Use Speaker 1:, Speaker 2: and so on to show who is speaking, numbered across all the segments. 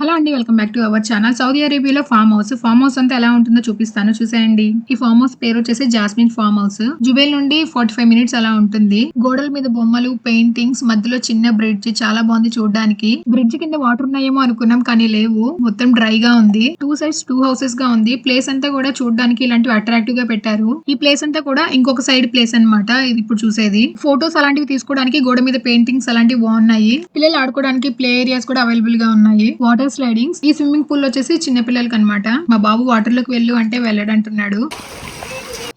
Speaker 1: Hello అండి welcome back to our channel. Saudi అరేబియాలో farm house. Farm house అంతా ఎలా ఉంటుందో చూపిస్తాను. చూసేయండి. ఈ ఫామ్ హౌస్ పేరు వచ్చేసి జాస్మిన్ ఫామ్ హౌస్. జుబేల్ నుండి ఫార్టీ ఫైవ్ మినిట్స్ అలా ఉంటుంది. గోడల మీద బొమ్మలు పెయింటింగ్స్ మధ్యలో చిన్న బ్రిడ్జ్. చాలా బాగుంది చూడడానికి. బ్రిడ్జ్ కింద వాటర్ ఉన్నాయేమో అనుకున్నాం కానీ లేవు. మొత్తం డ్రై గా ఉంది. టూ సైడ్స్ టూ హౌసెస్గా ఉంది. ప్లేస్ అంతా కూడా చూడడానికి ఇలాంటివి అట్రాక్టివ్గా పెట్టారు. ఈ ప్లేస్ అంతా కూడా ఇంకొక సైడ్ ప్లేస్ అన్నమాట. ఇది ఇప్పుడు చూసేది. ఫొటోస్ అలాంటివి తీసుకోవడానికి గోడ మీద పెయింటింగ్స్ అలాంటివి బాగున్నాయి. పిల్లలు ఆడుకోవడానికి ప్లే ఏరియాస్ కూడా అవైలబుల్గా ఉన్నాయి. వాటర్ స్లైడింగ్స్ ఈ స్విమ్మింగ్ పూల్ వచ్చేసి చిన్న పిల్లలకి అనమాట మా బాబు వాటర్లోకి వెళ్ళు అంటే వెళ్ళడంటున్నాడు.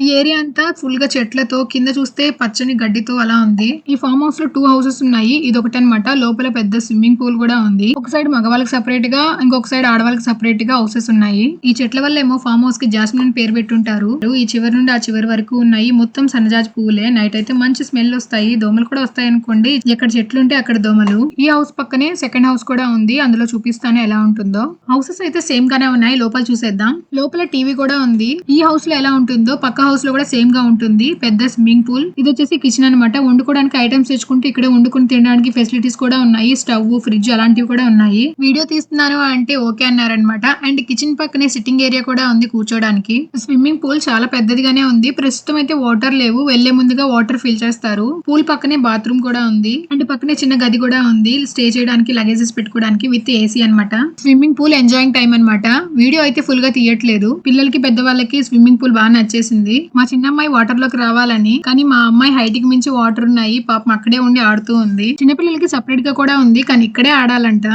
Speaker 1: ఈ ఏరియా అంతా ఫుల్గా చెట్లతో కింద చూస్తే పచ్చని గడ్డితో అలా ఉంది. ఈ ఫామ్ హౌస్లో టూ హౌసెస్ ఉన్నాయి. ఇది ఒకటి అనమాట లోపల పెద్ద స్విమ్మింగ్ పూల్ కూడా ఉంది. ఒక సైడ్ మగవాళ్ళకి సపరేట్గా ఇంకొక సైడ్ ఆడవాళ్ళకి సపరేట్గా హౌసెస్ ఉన్నాయి. ఈ చెట్ల వల్ల ఏమో ఫామ్ హౌస్కి జాస్మిన్ పేరు పెట్టుంటారు. ఈ చివరి నుండి ఆ చివరి వరకు ఉన్నాయి. మొత్తం సన్నజాజి పువ్వులే నైట్ అయితే మంచి స్మెల్ వస్తాయి. దోమలు కూడా వస్తాయి అనుకోండి. ఎక్కడ చెట్లు ఉంటే అక్కడ దోమలు. ఈ హౌస్ పక్కనే సెకండ్ హౌస్ కూడా ఉంది. అందులో చూపిస్తాను ఎలా ఉంటుందో. హౌసెస్ అయితే సేమ్ గానే ఉన్నాయి. లోపల చూసేద్దాం. లోపల టీవీ కూడా ఉంది. ఈ హౌస్లో ఎలా ఉంటుందో పక్క హౌస్లో కూడా సేమ్గా ఉంటుంది. పెద్ద స్విమ్మింగ్ పూల్. ఇది వచ్చేసి కిచెన్ అన్నమాట. వండుకోవడానికి ఐటమ్స్ తెచ్చుకుంటే ఇక్కడ వండుకుని తినడానికి ఫెసిలిటీస్ కూడా ఉన్నాయి. స్టవ్ ఫ్రిడ్జ్ అలాంటివి కూడా ఉన్నాయి. వీడియో తీస్తున్నాను అంటే ఓకే అన్నారనమాట అండ్ కిచెన్ పక్కనే సిట్టింగ్ ఏరియా కూడా ఉంది కూర్చోడానికి. స్విమ్మింగ్ పూల్ చాలా పెద్దదిగానే ఉంది. ప్రస్తుతం అయితే వాటర్ లేవు. వెళ్ళే ముందుగా వాటర్ ఫిల్ చేస్తారు. పూల్ పక్కనే బాత్రూమ్ కూడా ఉంది. అండ్ పక్కనే చిన్న గది కూడా ఉంది. స్టే చేయడానికి లగేజెస్ పెట్టుకోవడానికి విత్ ఏసీ అన్నమాట. స్విమ్మింగ్ పూల్ ఎంజాయింగ్ టైం అన్నమాట. వీడియో అయితే ఫుల్గా తీయట్లేదు. పిల్లలకి పెద్దవాళ్ళకి స్విమ్మింగ్ పూల్ బాగా నచ్చేసింది. మా చిన్నమ్మాయి వాటర్లోకి రావాలని కానీ మా అమ్మాయి హైట్కి మించి వాటర్ ఉన్నాయి. పాపం అక్కడే ఉండి ఆడుతూ ఉంది. చిన్నపిల్లలకి సపరేట్గా కూడా ఉంది కానీ ఇక్కడే ఆడాలంట.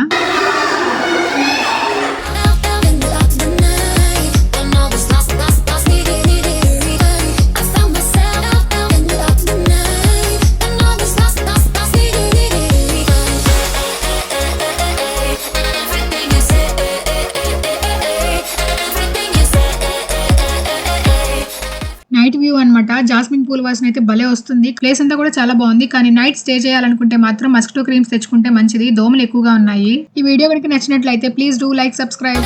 Speaker 1: నైట్ వ్యూ అనమాట జాస్మిన్ పూల్ వాసన అయితే భలే వస్తుంది. ప్లేస్ అంతా కూడా చాలా బాగుంది. కానీ నైట్ స్టే చేయాలనుకుంటే మాత్రం మస్కిటో క్రీమ్స్ తెచ్చుకుంటే మంచిది. దోమలు ఎక్కువగా ఉన్నాయి. ఈ వీడియో కనుక నచ్చినట్లయితే ప్లీజ్ డూ లైక్ సబ్స్క్రైబ్.